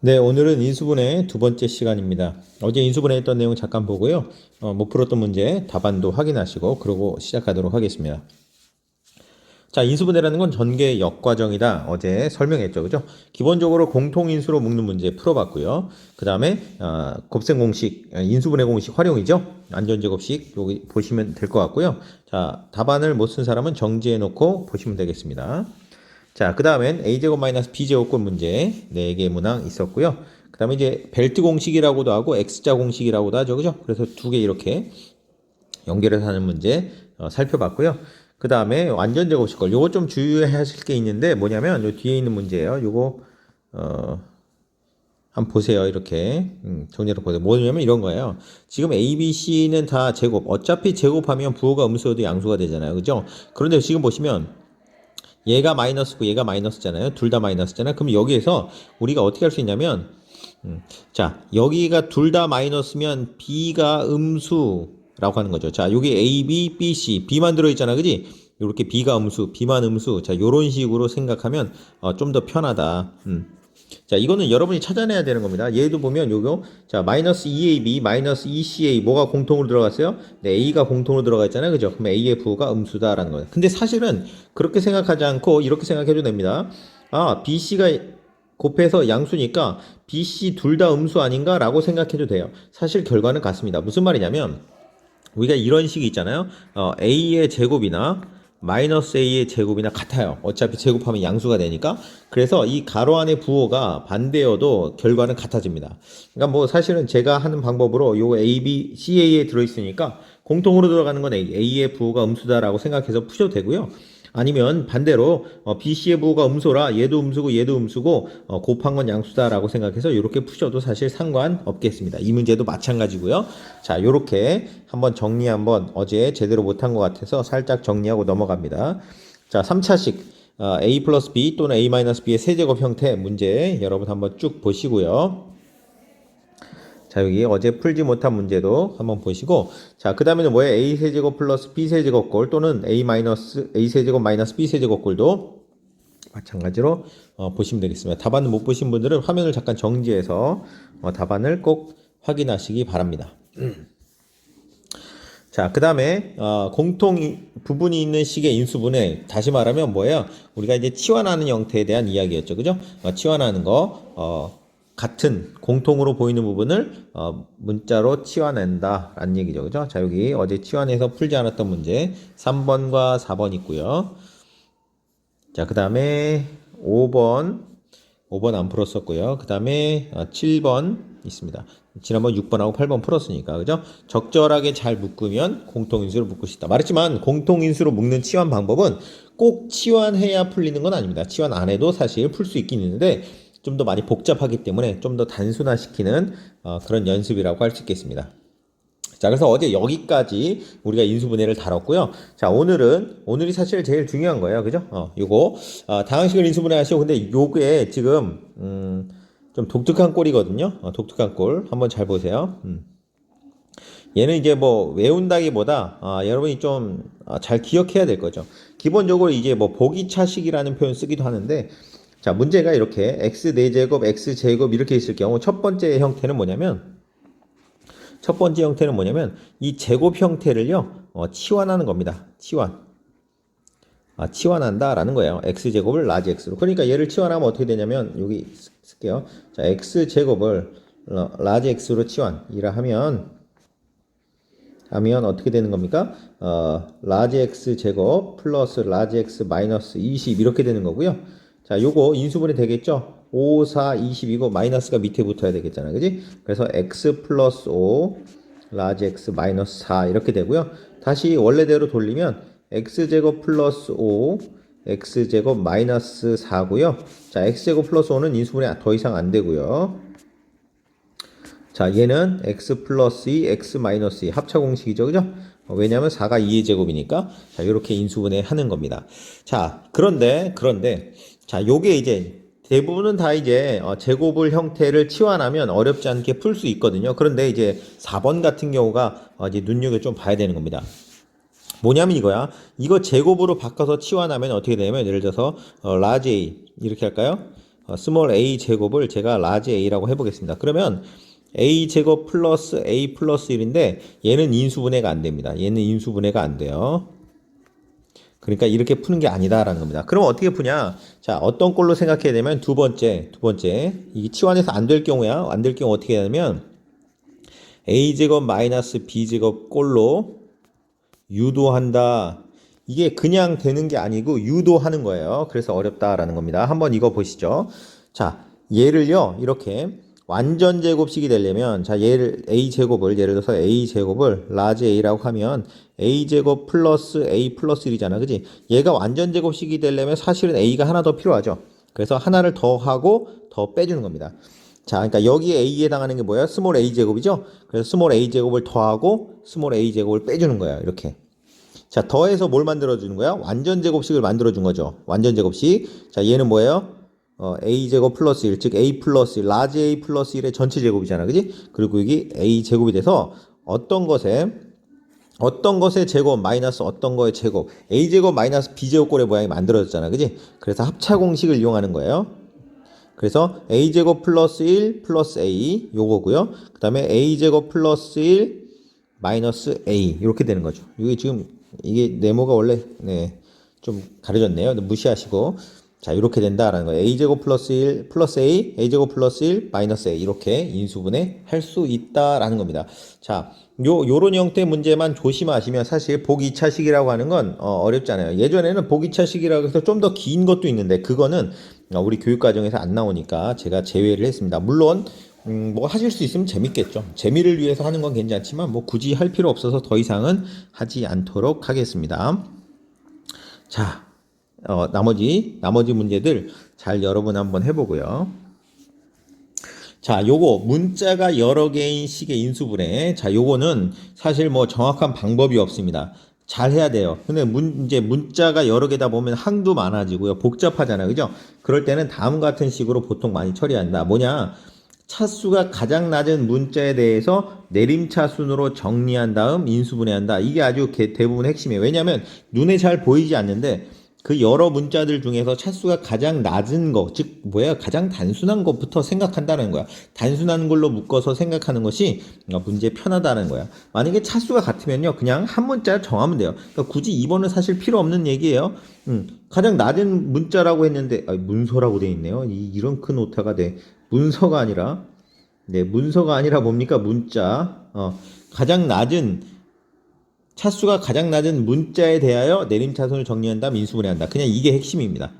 네, 오늘은 인수분해 두 번째 시간입니다. 어제 인수분해 했던 내용 잠깐 보고요. 어, 못 풀었던 문제 답안도 확인하시고 그러고 시작하도록 하겠습니다. 자, 인수분해라는 건 전개 역과정이다. 어제 설명했죠. 그죠? 기본적으로 공통인수로 묶는 문제 풀어봤고요. 그 다음에, 어, 곱셈 공식, 어, 인수분해 공식 활용이죠. 안전제곱식, 여기 보시면 될 것 같고요. 자, 답안을 못 쓴 사람은 정지해 놓고 보시면 되겠습니다. 자, 그 다음엔 a제곱 마이너스 b제곱꼴 문제 4개 문항 있었고요. 그 다음에 이제 벨트 공식이라고도 하고 x자 공식이라고도 하죠. 그죠? 그래서 두 개 이렇게 연결해서 하는 문제 어, 살펴봤고요. 그 다음에 완전 제곱식 걸 요거 좀 주의하실 게 있는데 뭐냐면 요 뒤에 있는 문제예요. 요거 어 한번 보세요. 이렇게 음, 정리를 보세요. 뭐냐면 이런 거예요. 지금 A, B, C는 다 제곱. 어차피 제곱하면 부호가 음수여도 양수가 되잖아요. 그죠? 그런데 지금 보시면 얘가 마이너스고 얘가 마이너스잖아요. 둘 다 마이너스잖아요. 그럼 여기에서 우리가 어떻게 할 수 있냐면 음, 자 여기가 둘 다 마이너스면 B가 음수라고 하는 거죠. 자 여기 A, B, B, C B만 들어 있잖아, 그지? 이렇게 B가 음수, B만 음수. 자 요런 식으로 생각하면 어, 좀 더 편하다. 음. 자, 이거는 여러분이 찾아내야 되는 겁니다. 얘도 보면 요거 자, 마이너스 2ab, 마이너스 2ca 뭐가 공통으로 들어갔어요? 네, a가 공통으로 들어가 있잖아요. 그죠? 그럼 부호가 음수다라는 거예요. 근데 사실은 그렇게 생각하지 않고 이렇게 생각해도 됩니다. 아, bc가 곱해서 양수니까 bc 둘 다 음수 아닌가 라고 생각해도 돼요. 사실 결과는 같습니다. 무슨 말이냐면 우리가 이런 식이 있잖아요. 어, a의 제곱이나 마이너스 a의 제곱이나 같아요. 어차피 제곱하면 양수가 되니까. 그래서 이 가로 안의 부호가 반대여도 결과는 같아집니다. 그러니까 뭐 사실은 제가 하는 방법으로 요 a, b, ca에 들어있으니까 공통으로 들어가는 건 a, a의 부호가 음수다라고 생각해서 푸셔도 되고요. 아니면 반대로 어, BC의 부호가 음수라 얘도 음수고 얘도 음수고 어, 곱한 건 양수다라고 생각해서 이렇게 푸셔도 사실 상관없겠습니다. 이 문제도 마찬가지고요. 자, 이렇게 한번 정리 한번 어제 제대로 못한 것 같아서 살짝 정리하고 넘어갑니다. 자, 3차식 어, A 플러스 B 또는 A 마이너스 B의 세제곱 형태 문제 여러분 한번 쭉 보시고요. 자, 여기 어제 풀지 못한 문제도 한번 보시고, 자, 그 다음에는 뭐예요? A 세제곱 플러스 B 세제곱꼴 또는 A 마이너스, A 세제곱 마이너스 B 세제곱꼴도 마찬가지로 어, 보시면 되겠습니다. 답안을 못 보신 분들은 화면을 잠깐 정지해서 어, 답안을 꼭 확인하시기 바랍니다. 자, 그 다음에, 어, 공통 부분이 있는 식의 인수분해, 다시 말하면 뭐예요? 우리가 이제 치환하는 형태에 대한 이야기였죠. 그죠? 어, 치환하는 거, 어, 같은 공통으로 보이는 부분을 어, 문자로 치환한다라는 얘기죠. 그죠? 자, 여기 어제 치환해서 풀지 않았던 문제 3번과 4번 있고요. 자, 그 다음에 5번 5번 안 풀었었고요. 그 다음에 7번 있습니다. 지난번 6번하고 8번 풀었으니까 그죠? 적절하게 잘 묶으면 공통인수로 묶을 수 있다. 말했지만 공통인수로 묶는 치환 방법은 꼭 치환해야 풀리는 건 아닙니다. 치환 안 해도 사실 풀 수 있긴 있는데 좀 더 많이 복잡하기 때문에 좀 더 단순화시키는 어, 그런 연습이라고 할 수 있겠습니다. 자, 그래서 어제 여기까지 우리가 인수분해를 다뤘고요. 자, 오늘은, 오늘이 사실 제일 중요한 거예요. 그죠? 어, 요거, 어, 다항식을 인수분해 하시고, 근데 요게 지금, 음, 좀 독특한 꼴이거든요. 어, 독특한 꼴. 한번 잘 보세요. 음. 얘는 이제 뭐 외운다기보다 아, 여러분이 좀잘 기억해야 될 거죠. 기본적으로 이제 뭐 보기차식이라는 표현 쓰기도 하는데 자, 문제가 이렇게 x 4제곱, x 제곱 이렇게 있을 경우 첫 번째 형태는 뭐냐면 첫 번째 형태는 뭐냐면 이 제곱 형태를요 어, 치환하는 겁니다. 치환. 아, 치환한다라는 거예요. x 제곱을 라지 x로. 그러니까 얘를 치환하면 어떻게 되냐면 여기 쓸게요. 자, x 제곱을 라지 x로 치환. 이라 하면 하면 어떻게 되는 겁니까? 어, 라지 x 제곱 플러스 라지 x 마이너스 20 이렇게 되는 거고요. 자, 요거 인수분해 되겠죠? 5, 4, 20이고 마이너스가 밑에 붙어야 되겠잖아요. 그지? 그래서 x 플러스 5, 라지 x 마이너스 4 이렇게 되고요. 다시 원래대로 돌리면 x제곱 플러스 5, x제곱 마이너스 4고요. 자, x제곱 플러스 5는 인수분해 더 이상 안 되고요. 자, 얘는 x 플러스 2, x 마이너스 2 합차 공식이죠. 그죠? 어, 왜냐하면 4가 2의 제곱이니까 자, 이렇게 인수분해 하는 겁니다. 자, 그런데 그런데 자, 요게 이제 대부분은 다 이제 어, 제곱을 형태를 치환하면 어렵지 않게 풀 수 있거든요. 그런데 이제 4번 같은 경우가 어, 이제 눈여겨 좀 봐야 되는 겁니다. 뭐냐면 이거야. 이거 제곱으로 바꿔서 치환하면 어떻게 되냐면 예를 들어서 어, 라지 A 이렇게 할까요? 어, 스몰 a 제곱을 제가 라지 a라고 해보겠습니다. 그러면 a 제곱 플러스 a 플러스 1인데 얘는 인수분해가 안 됩니다. 얘는 인수분해가 안 돼요. 그러니까 이렇게 푸는 게 아니다라는 겁니다. 그럼 어떻게 푸냐? 자, 어떤 꼴로 생각해야 되면 두 번째, 두 번째. 이게 치환해서 안 될 경우야. 안 될 경우 어떻게 하냐면 a제곱 마이너스 b제곱 꼴로 유도한다. 이게 그냥 되는 게 아니고 유도하는 거예요. 그래서 어렵다라는 겁니다. 한번 이거 보시죠. 자, 얘를요. 이렇게 완전 제곱식이 되려면 자, 얘를 a 제곱을 예를 들어서 a 제곱을 라지 a라고 하면 a 제곱 플러스 a 플러스 1이잖아. 그지? 얘가 완전 제곱식이 되려면 사실은 a가 하나 더 필요하죠. 그래서 하나를 더 하고 더 빼주는 겁니다. 자, 그러니까 여기 a에 해당하는 게 뭐야? 스몰 a 제곱이죠. 그래서 스몰 a 제곱을 더하고 스몰 a 제곱을 빼주는 거야. 이렇게. 자, 더해서 뭘 만들어주는 거야? 완전 제곱식을 만들어준 거죠. 완전 제곱식. 자, 얘는 뭐예요? 어, a 제곱 플러스 1, 즉 a 플러스 1, 라지 a 플러스 1의 전체 제곱이잖아. 그지? 그리고 여기 a 제곱이 돼서 어떤 것에 어떤 것의 제곱 마이너스 어떤 거의 제곱 a 제곱 마이너스 b 제곱 꼴의 모양이 만들어졌잖아. 그지? 그래서 합차 공식을 이용하는 거예요. 그래서 a 제곱 플러스 1 플러스 a 요거고요. 그다음에 a 제곱 플러스 1 마이너스 a 이렇게 되는 거죠. 이게 지금 이게 네모가 원래 네, 좀 가려졌네요. 무시하시고 자 이렇게 된다라는 거예요. a 제곱 플러스 1 플러스 a, a 제곱 플러스 1 마이너스 a 이렇게 인수분해 할 수 있다라는 겁니다. 자, 요 요런 형태 문제만 조심하시면 사실 복 2차식이라고 하는 건 어, 어렵잖아요. 예전에는 복 2차식이라고 해서 좀 더 긴 것도 있는데 그거는 어, 우리 교육 과정에서 안 나오니까 제가 제외를 했습니다. 물론 음, 뭐 하실 수 있으면 재밌겠죠. 재미를 위해서 하는 건 괜찮지만 뭐 굳이 할 필요 없어서 더 이상은 하지 않도록 하겠습니다. 자, 어, 나머지 나머지 문제들 잘 여러분 한번 해보고요. 자, 요거 문자가 여러 개인 식의 인수분해. 자, 요거는 사실 뭐 정확한 방법이 없습니다. 잘 해야 돼요. 근데 문, 이제 문자가 여러 개다 보면 항도 많아지고요. 복잡하잖아요. 그죠? 그럴 때는 다음 같은 식으로 보통 많이 처리한다. 뭐냐? 차수가 가장 낮은 문자에 대해서 내림차 순으로 정리한 다음 인수분해한다. 이게 아주 개- 대부분 핵심이에요. 왜냐하면 눈에 잘 보이지 않는데 그 여러 문자들 중에서 차수가 가장 낮은 거, 즉 뭐야 가장 단순한 것부터 생각한다는 거야. 단순한 걸로 묶어서 생각하는 것이 문제 편하다는 거야. 만약에 차수가 같으면요, 그냥 한 문자 정하면 돼요. 그러니까 굳이 2번은 사실 필요 없는 얘기예요. 음, 가장 낮은 문자라고 했는데 아, 문서라고 돼 있네요. 이, 이런 큰 오타가 돼. 문서가 아니라 네, 문서가 아니라 뭡니까 문자. 어, 가장 낮은 차수가 가장 낮은 문자에 대하여 내림차순을 정리한 다음 인수분해 한다. 그냥 이게 핵심입니다.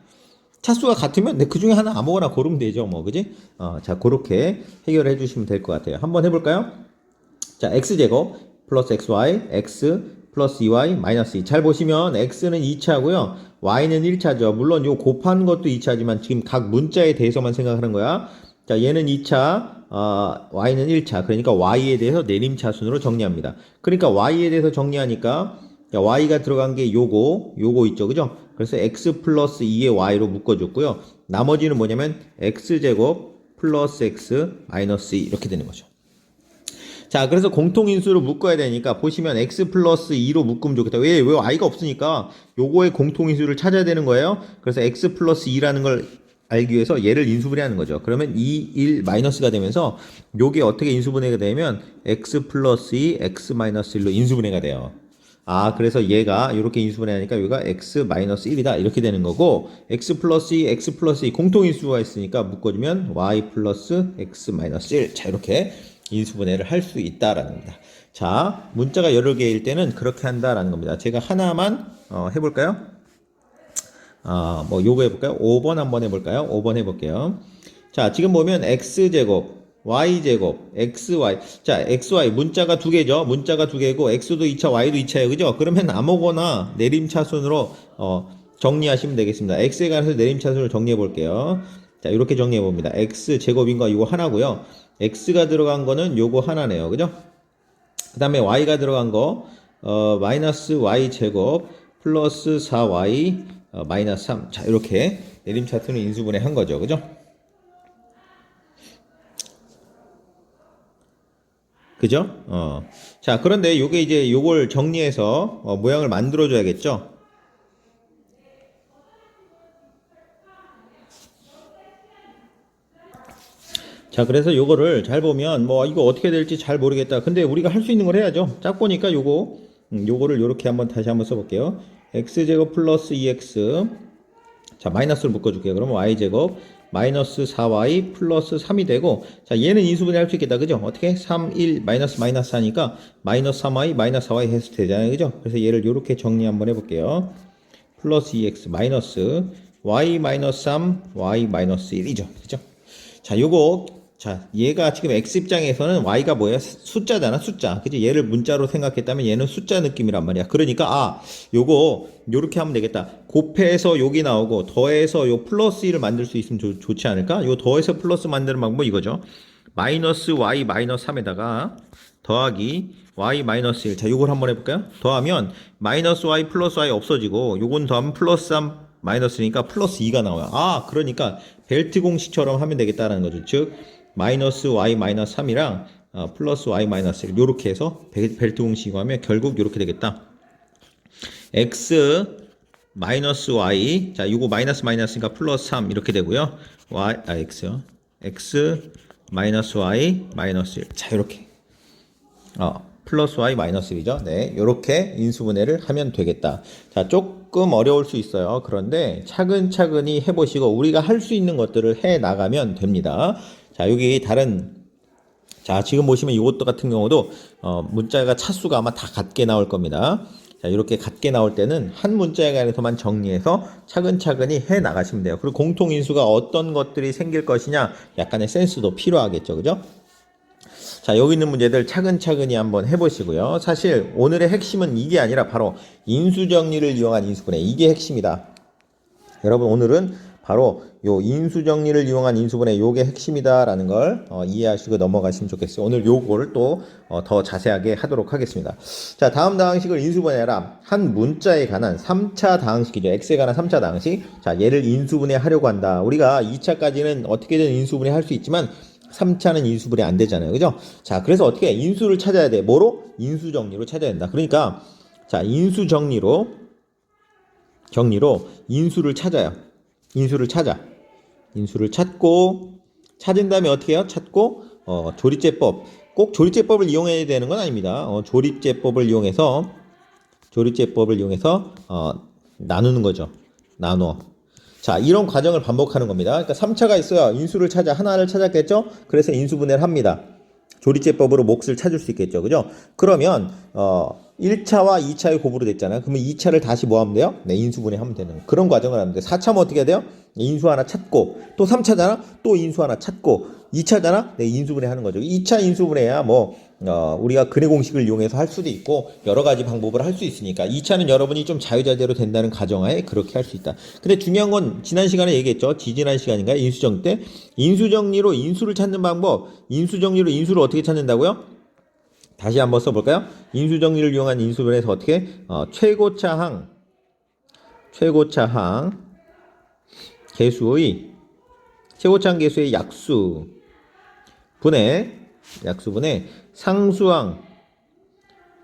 차수가 같으면 네, 그 중에 하나 아무거나 고르면 되죠. 뭐 그지? 어, 자 그렇게 해결해 주시면 될 것 같아요. 한번 해볼까요? 자 x제곱 플러스 xy x 플러스 2y 마이너스 2. 잘 보시면 x는 2차고요. y는 1차죠. 물론 요 곱한 것도 2차지만 지금 각 문자에 대해서만 생각하는 거야. 자 얘는 2차, 어, y는 1차. 그러니까 y에 대해서 내림차순으로 정리합니다. 그러니까 y에 대해서 정리하니까 자, y가 들어간 게 요거, 요거 있죠. 그죠? 그래서 x 플러스 2의 y로 묶어줬고요. 나머지는 뭐냐면 x제곱 플러스 x 마이너스 2 이렇게 되는 거죠. 자, 그래서 공통인수를 묶어야 되니까 보시면 x 플러스 2로 묶으면 좋겠다. 왜? 왜 y가 없으니까 요거의 공통인수를 찾아야 되는 거예요. 그래서 x 플러스 2라는 걸 알기 위해서 얘를 인수분해하는 거죠. 그러면 2, 1 마이너스가 되면서 요게 어떻게 인수분해가 되면 x 플러스 2, x 마이너스 1로 인수분해가 돼요. 아, 그래서 얘가 이렇게 인수분해하니까 여기가 x 마이너스 1이다 이렇게 되는 거고 x 플러스 2, x 플러스 2 공통인수가 있으니까 묶어주면 y 플러스 x 마이너스 1. 자, 이렇게 인수분해를 할 수 있다라는 겁니다. 자, 문자가 여러 개일 때는 그렇게 한다라는 겁니다. 제가 하나만 어, 해볼까요? 아, 뭐 요거 해볼까요? 5번 한번 해볼까요? 5번 해볼게요. 자, 지금 보면 x제곱, y제곱, xy. 자, xy 문자가 두 개죠. 문자가 두 개고 x도 2차, y도 2차예요. 그죠? 그러면 아무거나 내림차순으로 어, 정리하시면 되겠습니다. x에 관해서 내림차순을 정리해 볼게요. 자, 이렇게 정리해 봅니다. x제곱인 거 이거 하나고요. x가 들어간 거는 요거 하나네요. 그죠? 그 다음에 y가 들어간 거 어, 마이너스 y 제곱 플러스 4y 어, 마이너스 3. 자, 이렇게 내림 차트는 인수분해 한 거죠. 그죠? 그죠? 어. 자, 그런데 요게 이제 요걸 정리해서 어, 모양을 만들어 줘야겠죠? 자, 그래서 요거를 잘 보면 뭐 이거 어떻게 될지 잘 모르겠다. 근데 우리가 할 수 있는 걸 해야죠. 짝 보니까 요거 음, 요거를 요렇게 한번 다시 한번 써 볼게요. X제곱 플러스 2x 자 마이너스를 묶어줄게요. 그러면 y제곱 마이너스 4y 플러스 3이 되고 자 얘는 인수분해 할 수 있겠다. 그죠? 어떻게? 3, 1 마이너스 마이너스 하니까 마이너스 3y 마이너스 4y 해서 되잖아요. 그죠? 그래서 얘를 요렇게 정리 한번 해볼게요. 플러스 2x 마이너스 y 마이너스 3 y 마이너스 1이죠. 그죠? 자, 요거 자, 얘가 지금 x 입장에서는 y가 뭐예요? 숫자잖아, 숫자. 그지? 얘를 문자로 생각했다면 얘는 숫자 느낌이란 말이야. 그러니까 아, 요거 요렇게 하면 되겠다. 곱해서 여기 나오고 더해서 요 플러스 1을 만들 수 있으면 좋, 좋지 않을까? 요 더해서 플러스 만드는 방법 이거죠. 마이너스 y 마이너스 3에다가 더하기 y 마이너스 1. 자, 요걸 한번 해볼까요? 더하면 마이너스 y 플러스 y 없어지고 요건 더하면 플러스 3 마이너스니까 플러스 2가 나와요. 아, 그러니까 벨트 공식처럼 하면 되겠다라는 거죠. 즉 마이너스 y 마이너스 3이랑 어, 플러스 y 마이너스 1 요렇게 해서 벨- 벨트 공식으로 하면 결국 요렇게 되겠다. x 마이너스 y 자 요거 마이너스 마이너스니까 플러스 3 이렇게 되고요. y 아 x요. x 마이너스 y 마이너스 1. 자 이렇게 어, 플러스 y 마이너스 1이죠. 네, 이렇게 인수분해를 하면 되겠다. 자, 조금 어려울 수 있어요. 그런데 차근차근히 해보시고 우리가 할 수 있는 것들을 해 나가면 됩니다. 자, 여기 다른 자, 지금 보시면 이것도 같은 경우도 어, 문자가 차수가 아마 다 같게 나올 겁니다. 자, 이렇게 같게 나올 때는 한 문자에 관해서만 정리해서 차근차근히 해 나가시면 돼요. 그리고 공통 인수가 어떤 것들이 생길 것이냐 약간의 센스도 필요하겠죠. 그죠? 자, 여기 있는 문제들 차근차근히 한번 해보시고요. 사실 오늘의 핵심은 이게 아니라 바로 인수정리를 이용한 인수분해. 이게 핵심이다. 여러분 오늘은 바로 요 인수 정리를 이용한 인수분해 요게 핵심이다라는 걸 어, 이해하시고 넘어가시면 좋겠어요. 오늘 요거를 또더 자세하게 하도록 하겠습니다. 자, 다음 다항식을 인수분해하라. 한 문자에 관한 3차 다항식이죠. x에 관한 3차 다항식. 자, 얘를 인수분해 하려고 한다. 우리가 2차까지는 어떻게든 인수분해 할 수 있지만 3차는 인수분해 안 되잖아요. 그죠? 자, 그래서 어떻게 인수를 찾아야 돼? 뭐로? 인수 정리로 찾아야 된다. 그러니까 자, 인수 정리로 정리로 인수를 찾아요. 인수를 찾아. 인수를 찾고 찾은 다음에 어떻게 해요? 찾고 어, 조립제법. 꼭 조립제법을 이용해야 되는 건 아닙니다. 어, 조립제법을 이용해서 조립제법을 이용해서 어, 나누는 거죠. 나눠. 자, 이런 과정을 반복하는 겁니다. 그러니까 3차가 있어요. 인수를 찾아 하나를 찾았겠죠? 그래서 인수분해를 합니다. 조립제법으로 몫을 찾을 수 있겠죠. 그죠? 그러면 어 1차와 2차의 곱으로 됐잖아요. 그러면 2차를 다시 뭐 하면 돼요? 네, 인수분해 하면 되는 그런 과정을 하는데 4차면 어떻게 해야 돼요? 인수 하나 찾고 또 3차잖아. 또 인수 하나 찾고 2차잖아. 네, 인수분해 하는 거죠. 2차 인수분해야 뭐 어, 우리가 근해 공식을 이용해서 할 수도 있고 여러 가지 방법을 할 수 있으니까 2차는 여러분이 좀 자유자재로 된다는 가정하에 그렇게 할 수 있다. 근데 중요한 건 지난 시간에 얘기했죠. 지지난 시간인가 인수정 때 인수정리로 인수를 찾는 방법, 인수정리로 인수를 어떻게 찾는다고요? 다시 한번 써볼까요? 인수정리를 이용한 인수분해에서 어떻게 어, 최고차항 최고차항 개수의 최고차항 개수의 약수 분의 약수 분의 상수항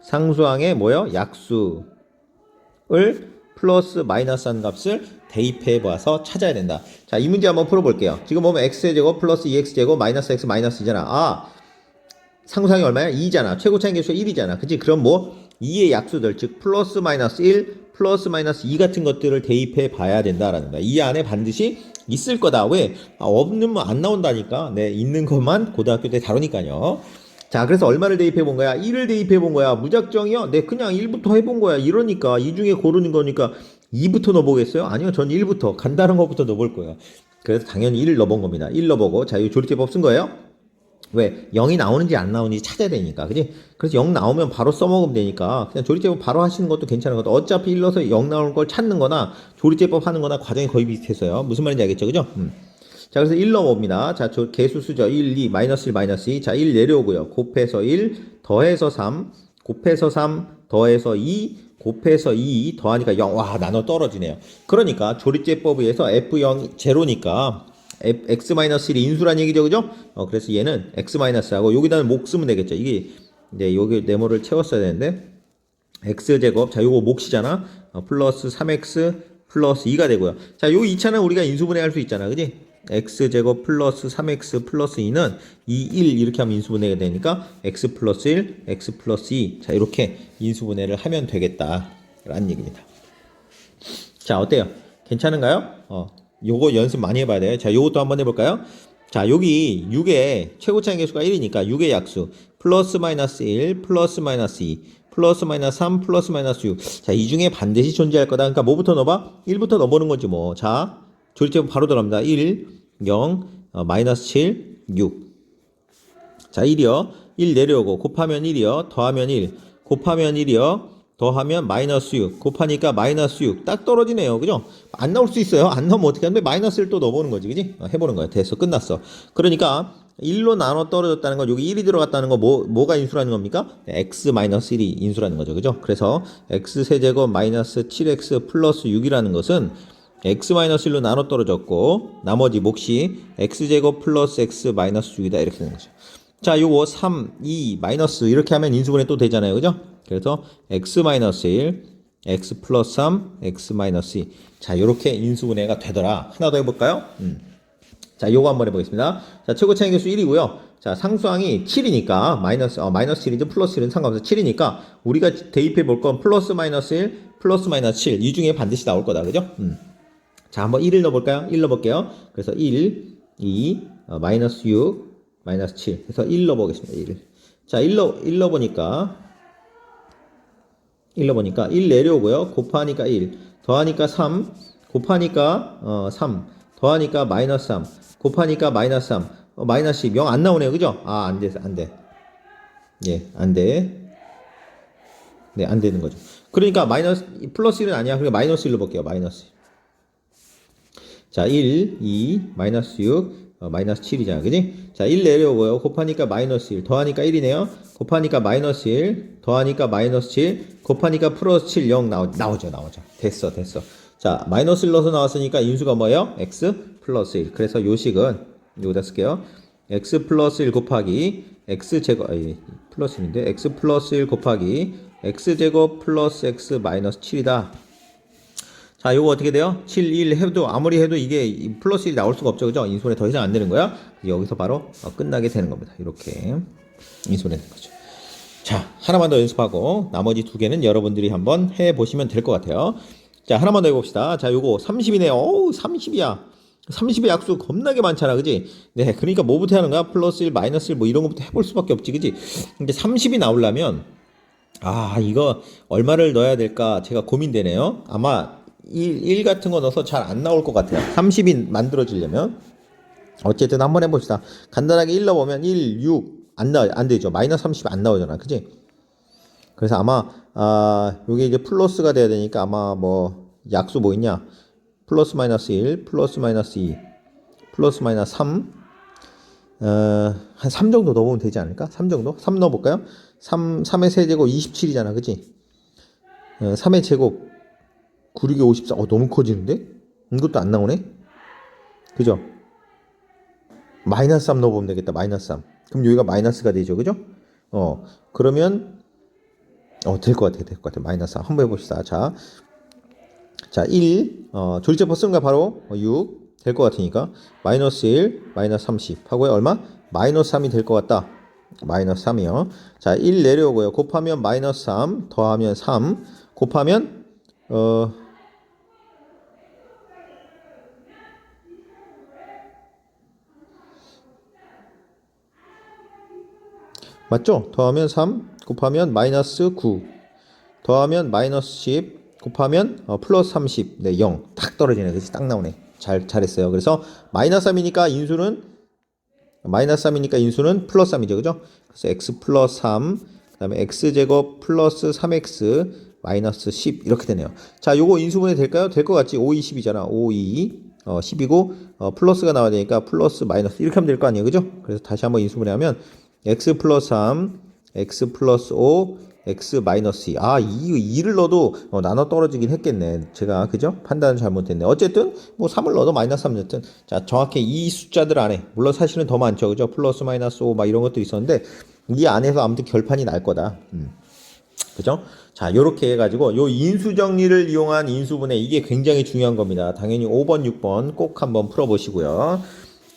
상수항의 뭐요? 약수를 플러스 마이너스 한 값을 대입해 봐서 찾아야 된다. 자, 이 문제 한번 풀어 볼게요. 지금 보면 x의 제곱 플러스 2x 제곱 마이너스 x 마이너스 2잖아. 아, 상수항이 얼마야? 2잖아. 최고차항 개수가 1이잖아. 그치? 그럼 뭐 2의 약수들 즉 플러스 마이너스 1 플러스 마이너스 2 같은 것들을 대입해 봐야 된다라는 거야. 이 안에 반드시 있을 거다. 왜? 아, 없는 안 나온다니까. 네, 있는 것만 고등학교 때 다루니까요. 자, 그래서 얼마를 대입해 본 거야? 1을 대입해 본 거야. 무작정이요? 네, 그냥 1부터 해본 거야. 이러니까 이 중에 고르는 거니까 2부터 넣어보겠어요? 아니요, 전 1부터 간단한 것부터 넣어볼 거예요. 그래서 당연히 1을 넣어본 겁니다. 1 넣어보고 자, 이 조립제법 쓴 거예요. 왜? 0이 나오는지 안 나오는지 찾아야 되니까. 그지? 그래서 0 나오면 바로 써먹으면 되니까. 그냥 조립제법 바로 하시는 것도 괜찮은 것도 어차피 1 넣어서 0 나오는 걸 찾는 거나 조립제법 하는 거나 과정이 거의 비슷해서요. 무슨 말인지 알겠죠? 그죠? 음. 자, 그래서 1 넣어봅니다. 자, 저 개수 수죠. 1, 2, 마이너스 1, 마이너스 2. 자, 1 내려오고요. 곱해서 1, 더해서 3, 곱해서 3, 더해서 2, 곱해서 2, 더하니까 0. 와, 나눠 떨어지네요. 그러니까 조립제법에 의해서 F0, 제로니까 x-1이 인수란 얘기죠, 그죠? 어, 그래서 얘는 x-하고 여기다는 목 쓰면 되겠죠. 이게 이제 여기 네모를 채웠어야 되는데 x 제곱 자 요거 몫이잖아. 어, 플러스 3x 플러스 2가 되고요. 자, 요 2차는 우리가 인수분해 할 수 있잖아. 그지? x제곱 플러스 3x 플러스 2는 2, 1 이렇게 하면 인수분해가 되니까 x 플러스 1, x 플러스 2. 자, 이렇게 인수분해를 하면 되겠다. 라는 얘기입니다. 자, 어때요? 괜찮은가요? 어, 요거 연습 많이 해봐야 돼요. 자, 요것도 한번 해볼까요? 자, 여기 6의 최고차의 개수가 1이니까 6의 약수 플러스 마이너스 1 플러스 마이너스 2 플러스 마이너스 3 플러스 마이너스 6. 자, 이 중에 반드시 존재할 거다. 그러니까 뭐부터 넣어봐? 1부터 넣어보는 거지 뭐. 자, 조리제곱 바로 들어갑니다. 1, 0, 어, 마이너스 7, 6. 자, 1이요. 1 내려오고 곱하면 1이요. 더하면 1. 곱하면 1이요. 더하면 마이너스 6. 곱하니까 마이너스 6. 딱 떨어지네요. 그죠? 안 나올 수 있어요. 안 나오면 어떻게 하는데 마이너스를 또 넣어보는 거지. 그지? 어, 해보는 거야. 됐어. 끝났어. 그러니까 1로 나눠 떨어졌다는 건 여기 1이 들어갔다는 거 뭐, 뭐가 인수라는 겁니까? x 마이너스 1이 인수라는 거죠. 그죠? 그래서 x 세제곱 마이너스 7x 플러스 6이라는 것은 x 마이너스 1로 나눠 떨어졌고 나머지 몫이 x제곱 플러스 x 마이너스 6이다 이렇게 되는 거죠. 자, 요거 3, 2, 마이너스 이렇게 하면 인수분해 또 되잖아요. 그죠? 그래서 x 마이너스 1, x 플러스 3, x 마이너스 2. 자, 요렇게 인수분해가 되더라. 하나 더 해볼까요? 음. 자, 요거 한번 해보겠습니다. 자, 최고 차이 개수 1이고요. 자, 상수항이 7이니까 마이너스 어, 마이너스 1이든 플러스 1은 상관없어. 7이니까 우리가 대입해 볼 건 플러스 마이너스 1, 플러스 마이너스 7. 이 중에 반드시 나올 거다. 그죠? 음. 자, 한번 1을 넣어볼까요? 1 넣어볼게요. 그래서 1, 2, 어, 마이너스 6, 마이너스 7. 그래서 1 넣어보겠습니다. 1. 자, 1 넣, 1 넣어보니까 1 넣어보니까 1 내려오고요. 곱하니까 1. 더하니까 3. 곱하니까 어, 3. 더하니까 마이너스 3. 곱하니까 마이너스 3. 어, 마이너스 10. 0 안 나오네요. 그죠? 아, 안 돼. 안 돼. 예, 안 돼. 네, 안 되는 거죠. 그러니까 마이너스 플러스 1은 아니야. 그러니까 마이너스 1로 볼게요. 마이너스 1. 자, 1, 2, 마이너스 6, 어, 마이너스 7이잖아. 그지? 자, 1 내려오고요. 곱하니까 마이너스 1, 더하니까 1이네요. 곱하니까 마이너스 1, 더하니까 마이너스 7, 곱하니까 플러스 7, 0 나오, 나오죠. 나오죠. 됐어, 됐어. 자, 마이너스 1 넣어서 나왔으니까 인수가 뭐예요? x 플러스 1. 그래서 요식은, 여기다 쓸게요. x 플러스 1 곱하기 x 제곱, 아니, 플러스 1인데, x 플러스 1 곱하기 x 제곱 플러스 x 마이너스 7이다. 자, 요거 어떻게 돼요? 7, 1 해도 아무리 해도 이게 이 플러스 1이 나올 수가 없죠. 그죠? 인수분해 더 이상 안 되는 거야. 여기서 바로 어, 끝나게 되는 겁니다. 이렇게 인수분해 되는 거죠. 자, 하나만 더 연습하고 나머지 두 개는 여러분들이 한번 해 보시면 될 것 같아요. 자, 하나만 더 해 봅시다. 자, 요거 30이네요. 어우, 30이야. 30의 약수 겁나게 많잖아, 그지? 네, 그러니까 뭐부터 하는가? 플러스 1, 마이너스 1, 뭐 이런 것부터 해볼 수밖에 없지, 그지? 근데 30이 나오려면, 아, 이거 얼마를 넣어야 될까? 제가 고민되네요. 아마 1, 1 같은 거 넣어서 잘 안 나올 것 같아요. 30이 만들어지려면. 어쨌든 한번 해봅시다. 간단하게 1 넣어보면 1, 6, 안 나, 안 되죠. 마이너스 30 안 나오잖아. 그지? 그래서 아마, 아, 요게 이제 플러스가 돼야 되니까 아마 뭐, 약수 뭐 있냐? 플러스 마이너스 1, 플러스 마이너스 2, 플러스 마이너스 3, 어, 한 3 정도 넣어보면 되지 않을까? 3 정도? 3 넣어볼까요? 3, 3의 세제곱 27이잖아. 그지? 어, 3의 제곱 9, 6에 54. 어, 너무 커지는데? 이것도 안 나오네? 그죠? 마이너스 3 넣어보면 되겠다. 마이너스 3. 그럼 여기가 마이너스가 되죠. 그죠? 어, 그러면, 어, 될 것 같아. 될 것 같아. 마이너스 3. 한번 해봅시다. 자. 자, 1. 어, 조리제법 쓰는 거 바로 6. 될 것 같으니까. 마이너스 1, 마이너스 30. 하고요. 얼마? 마이너스 3이 될 것 같다. 마이너스 3이요. 자, 1 내려오고요. 곱하면 마이너스 3, 더하면 3, 곱하면, 어, 맞죠? 더하면 3 곱하면 마이너스 9 더하면 마이너스 10 곱하면 어, 플러스 30 네, 0. 딱 떨어지네. 그래서 딱 나오네. 잘 잘했어요. 그래서 마이너스 3이니까 인수는 마이너스 3이니까 인수는 플러스 3이죠. 그죠? 그래서 x 플러스 3 그 다음에 x 제곱 플러스 3x 마이너스 10 이렇게 되네요. 자, 요거 인수분해 될까요? 될 것 같지? 5, 2, 10이잖아. 5, 2 어, 10이고 어, 플러스가 나와야 되니까 플러스 마이너스 이렇게 하면 될 거 아니에요. 그죠? 그래서 다시 한번 인수분해하면 x 플러스 3, x 플러스 5, x 마이너스 2. 아, 이 2를 넣어도 어, 나눠 떨어지긴 했겠네. 제가 그죠? 판단을 잘못했네. 어쨌든 뭐 3을 넣어도 마이너스 3 여튼 자, 정확히 이 숫자들 안에 물론 사실은 더 많죠. 그죠? 플러스 마이너스 5 막 이런 것도 있었는데 이 안에서 아무튼 결판이 날 거다. 음. 그죠? 자, 요렇게 해가지고 요 인수 정리를 이용한 인수분해 이게 굉장히 중요한 겁니다. 당연히 5번, 6번 꼭 한번 풀어보시고요.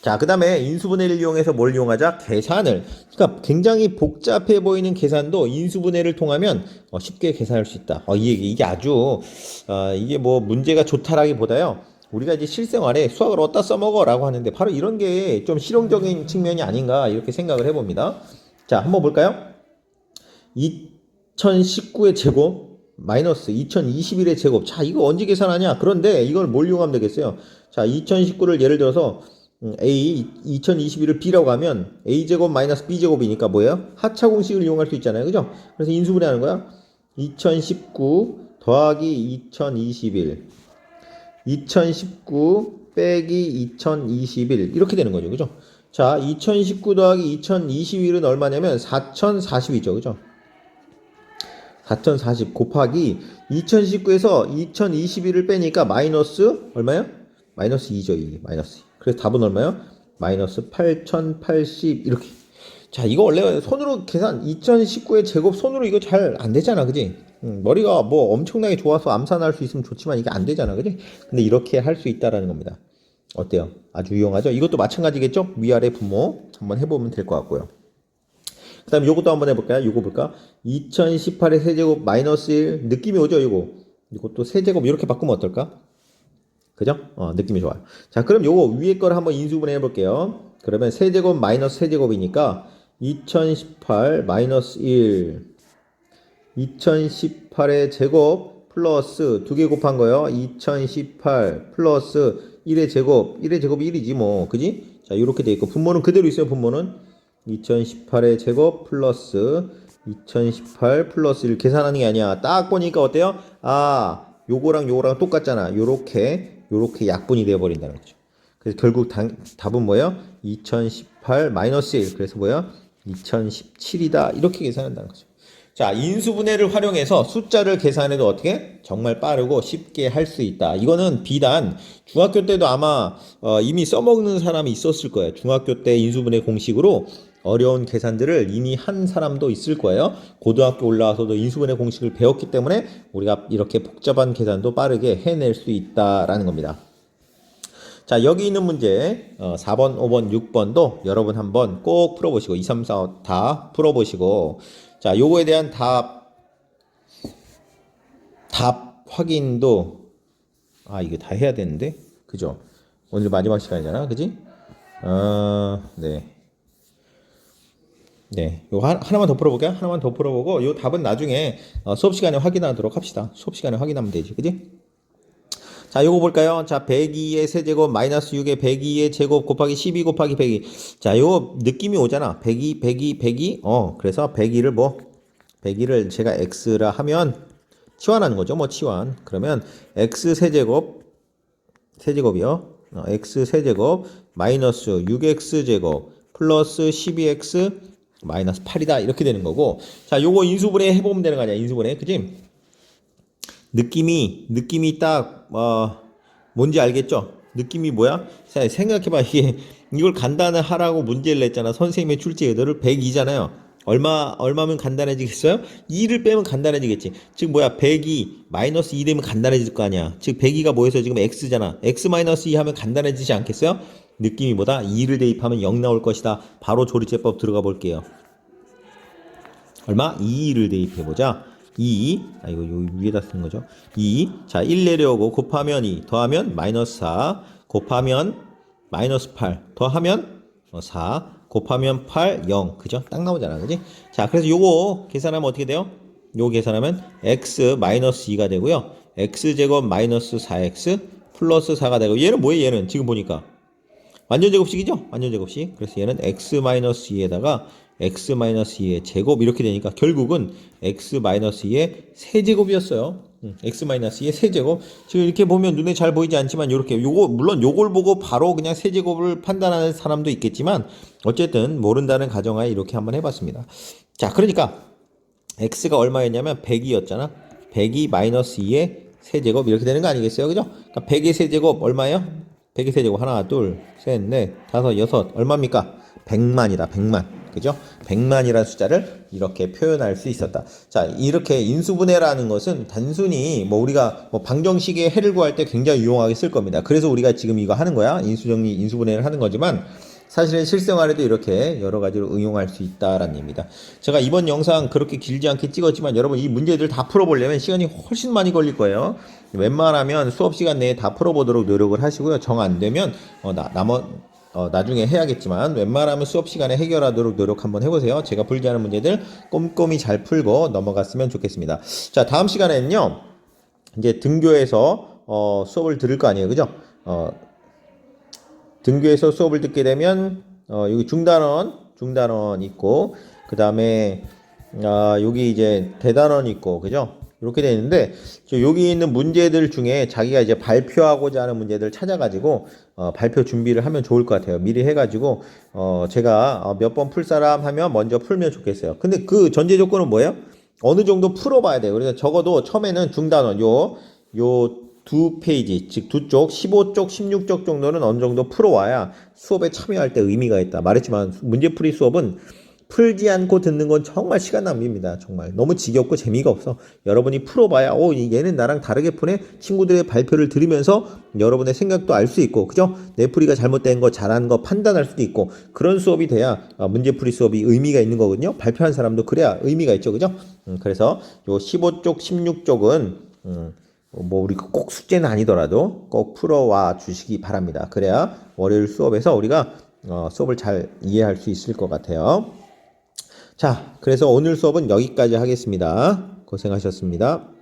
자, 그 다음에 인수분해를 이용해서 뭘 이용하자? 계산을. 그러니까 굉장히 복잡해 보이는 계산도 인수분해를 통하면 어, 쉽게 계산할 수 있다. 어, 이게, 이게 아주, 어, 이게 뭐 문제가 좋다라기보다요. 우리가 이제 실생활에 수학을 어디다 써먹어 라고 하는데 바로 이런 게 좀 실용적인 측면이 아닌가 이렇게 생각을 해봅니다. 자, 한번 볼까요? 2019의 제곱 마이너스 2021의 제곱. 자, 이거 언제 계산하냐? 그런데 이걸 뭘 이용하면 되겠어요? 자, 2019를 예를 들어서 음, A 2021을 B라고 하면 A 제곱 마이너스 B 제곱이니까 뭐예요? 하차 공식을 이용할 수 있잖아요. 그죠? 그래서 인수분해 하는 거야. 2019 더하기 2021 2019 빼기 2021 이렇게 되는 거죠. 그죠? 자, 2019 더하기 2021은 얼마냐면 4040이죠. 그죠? 4040 곱하기 2019에서 2021을 빼니까 마이너스 얼마요? 마이너스 2죠. 이게 마이너스. 그래서 답은 얼마요? 마이너스 8080 이렇게. 자, 이거 원래 손으로 계산 2019의 제곱 손으로 이거 잘 안 되잖아. 그지? 음, 머리가 뭐 엄청나게 좋아서 암산할 수 있으면 좋지만 이게 안 되잖아. 그지? 근데 이렇게 할 수 있다라는 겁니다. 어때요? 아주 유용하죠? 이것도 마찬가지겠죠? 위아래 분모 한번 해보면 될 것 같고요. 그 다음에 요것도 한번 해볼까요? 요거 볼까? 2018의 세제곱 마이너스 1 느낌이 오죠? 요거 이것도 세제곱 이렇게 바꾸면 어떨까? 그죠? 어, 느낌이 좋아요. 자, 그럼 요거 위에 거를 한번 인수분해 해볼게요. 그러면 세제곱 마이너스 세제곱이니까 2018 마이너스 1 2018의 제곱 플러스 두 개 곱한 거요. 2018 플러스 1의 제곱 1의 제곱이 1이지 뭐 그지? 자 이렇게 돼 있고 분모는 그대로 있어요. 분모는 2018의 제곱 플러스 2018 플러스 1 계산하는 게 아니야. 딱 보니까 어때요? 아 요거랑 요거랑 똑같잖아. 요렇게 요렇게 약분이 되어 버린다는 거죠. 그래서 결국 당, 답은 뭐예요? 2018 마이너스 1 그래서 뭐예요? 2017이다 이렇게 계산한다는 거죠. 자, 인수분해를 활용해서 숫자를 계산해도 어떻게? 정말 빠르고 쉽게 할 수 있다. 이거는 비단 중학교 때도 아마 어, 이미 써먹는 사람이 있었을 거예요. 중학교 때 인수분해 공식으로 어려운 계산들을 이미 한 사람도 있을 거예요. 고등학교 올라와서도 인수분해 공식을 배웠기 때문에 우리가 이렇게 복잡한 계산도 빠르게 해낼 수 있다라는 겁니다. 자, 여기 있는 문제 어, 4번, 5번, 6번도 여러분 한번 꼭 풀어보시고 2, 3, 4, 5 다 풀어보시고 자, 요거에 대한 답, 답 확인도, 아, 이거 다 해야 되는데? 그죠? 오늘 마지막 시간이잖아. 그지? 어, 네. 네. 요거 하- 하나만 더 풀어볼게요. 하나만 더 풀어보고, 요 답은 나중에 어, 수업 시간에 확인하도록 합시다. 수업 시간에 확인하면 되지. 그지? 자, 요거 볼까요? 자, 102의 세제곱 마이너스 6의 102의 제곱 곱하기 12 곱하기 102. 자, 요 느낌이 오잖아. 102, 102, 102. 어, 그래서 102를 뭐 102를 제가 x라 하면 치환하는 거죠. 뭐 치환. 그러면 x 세제곱 세제곱이요. 어, x 세제곱 마이너스 6x 제곱 플러스 12x 마이너스 8이다. 이렇게 되는 거고. 자, 요거 인수분해 해 보면 되는 거 아니야. 인수분해. 그지? 느낌이 느낌이 딱 어, 뭔지 알겠죠? 느낌이 뭐야? 자, 생각해봐 이게 이걸 간단히 하라고 문제를 냈잖아. 선생님의 출제 의도를 102잖아요. 얼마 얼마면 간단해지겠어요? 2를 빼면 간단해지겠지. 즉 뭐야? 102 마이너스 2 되면 간단해질 거 아니야. 즉 102가 뭐해서 지금 x잖아. x 마이너스 2 하면 간단해지지 않겠어요? 느낌이 뭐다? 2를 대입하면 0 나올 것이다. 바로 조리제법 들어가 볼게요. 얼마? 2를 대입해 보자. 2, 아 이거 요 위에다 쓴 거죠. 2, 자 1 내려오고 곱하면 2, 더하면 마이너스 4, 곱하면 마이너스 8, 더하면 어, 4, 곱하면 8, 0, 그죠? 딱 나오잖아, 그지? 자, 그래서 요거 계산하면 어떻게 돼요? 요거 계산하면 x 마이너스 2가 되고요. x 제곱 마이너스 4x 플러스 4가 되고 얘는 뭐예요? 얘는 지금 보니까 완전 제곱식이죠? 완전 제곱식. 그래서 얘는 x 마이너스 2에다가 x 마이너스 2의 제곱 이렇게 되니까 결국은 x 마이너스 2의 세제곱이었어요. 음, x 마이너스 2의 세제곱. 지금 이렇게 보면 눈에 잘 보이지 않지만 이렇게 요거 물론 요걸 보고 바로 그냥 세제곱을 판단하는 사람도 있겠지만 어쨌든 모른다는 가정하에 이렇게 한번 해봤습니다. 자, 그러니까 x가 얼마였냐면 100이었잖아. 100이 마이너스 2의 세제곱 이렇게 되는 거 아니겠어요? 그죠? 그러니까 100의 세제곱 얼마예요? 100의 세제곱 하나, 둘, 셋, 넷, 다섯, 여섯 얼마입니까? 100만이다. 100만. 그죠? 100만이라는 숫자를 이렇게 표현할 수 있었다. 자, 이렇게 인수분해라는 것은 단순히 뭐 우리가 뭐 방정식의 해를 구할 때 굉장히 유용하게 쓸 겁니다. 그래서 우리가 지금 이거 하는 거야. 인수정리, 인수분해를 하는 거지만 사실은 실생활에도 이렇게 여러 가지로 응용할 수 있다라는 얘기입니다. 제가 이번 영상 그렇게 길지 않게 찍었지만 여러분 이 문제들 다 풀어보려면 시간이 훨씬 많이 걸릴 거예요. 웬만하면 수업 시간 내에 다 풀어보도록 노력을 하시고요. 정 안 되면 어, 나, 남어, 어, 나중에 해야겠지만 웬만하면 수업 시간에 해결하도록 노력 한번 해보세요. 제가 풀지 않은 문제들 꼼꼼히 잘 풀고 넘어갔으면 좋겠습니다. 자 다음 시간에는요. 이제 등교해서 어, 수업을 들을 거 아니에요, 그죠? 어, 등교해서 수업을 듣게 되면 어, 여기 중단원, 중단원 있고 그 다음에 아, 여기 이제 대단원 있고 그죠? 이렇게 되어 있는데 저 여기 있는 문제들 중에 자기가 이제 발표하고자 하는 문제들 찾아가지고 어, 발표 준비를 하면 좋을 것 같아요. 미리 해가지고 어, 제가 몇 번 풀 사람 하면 먼저 풀면 좋겠어요. 근데 그 전제 조건은 뭐예요? 어느 정도 풀어봐야 돼요. 그래서 적어도 처음에는 중단원 요 요 두 페이지, 즉 두 쪽, 15쪽, 16쪽 정도는 어느 정도 풀어와야 수업에 참여할 때 의미가 있다. 말했지만 문제풀이 수업은 풀지 않고 듣는 건 정말 시간 낭비입니다. 정말 너무 지겹고 재미가 없어. 여러분이 풀어봐야 오 얘는 나랑 다르게 푸네. 친구들의 발표를 들으면서 여러분의 생각도 알 수 있고 그죠? 내 풀이가 잘못된 거 잘하는 거 판단할 수도 있고 그런 수업이 돼야 아, 문제풀이 수업이 의미가 있는 거거든요. 발표한 사람도 그래야 의미가 있죠, 그죠? 음, 그래서 요 15쪽, 16쪽은 음, 뭐 우리가 꼭 숙제는 아니더라도 꼭 풀어와 주시기 바랍니다. 그래야 월요일 수업에서 우리가 어, 수업을 잘 이해할 수 있을 것 같아요. 자, 그래서 오늘 수업은 여기까지 하겠습니다. 고생하셨습니다.